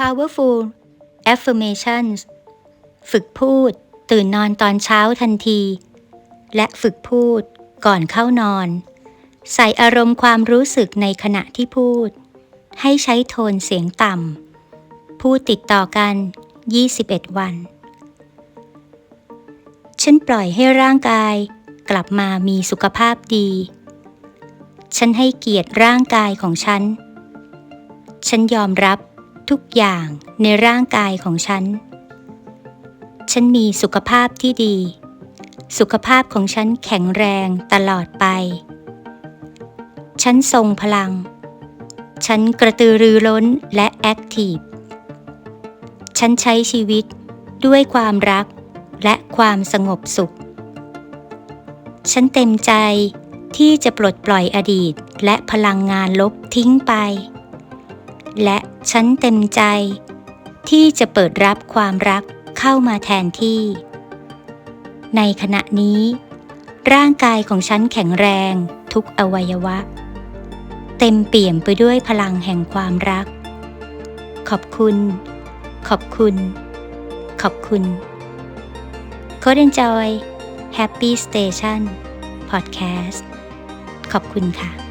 Powerful Affirmations ฝึกพูด ตื่นนอนตอนเช้าทันที และฝึกพูดก่อนเข้านอน ใส่อารมณ์ความรู้สึกในขณะที่พูด ให้ใช้โทนเสียงต่ำ พูดติดต่อกัน 21 วัน ฉันปล่อยให้ร่างกายกลับมามีสุขภาพดี ฉันให้เกียรติร่างกายของฉัน ฉันยอมรับ ทุกอย่างในร่างกายของฉัน ฉันมีสุขภาพที่ดี สุขภาพของฉันแข็งแรงตลอดไป ฉันทรงพลัง ฉันกระตือรือร้นและแอคทีฟ ฉันใช้ชีวิตด้วยความรักและความสงบสุข ฉันเต็มใจที่จะปลดปล่อยอดีตและพลังงานลบทิ้งไป และ ฉันเต็มใจ ที่จะเปิดรับความรักเข้ามาแทนที่ ในขณะนี้ ร่างกายของฉันแข็งแรงทุกอวัยวะ เต็มเปี่ยมไปด้วยพลังแห่งความรัก ขอบคุณ ขอบคุณ ขอบคุณ c o d Enjoy Happy Station Podcast ขอบคุณค่ะ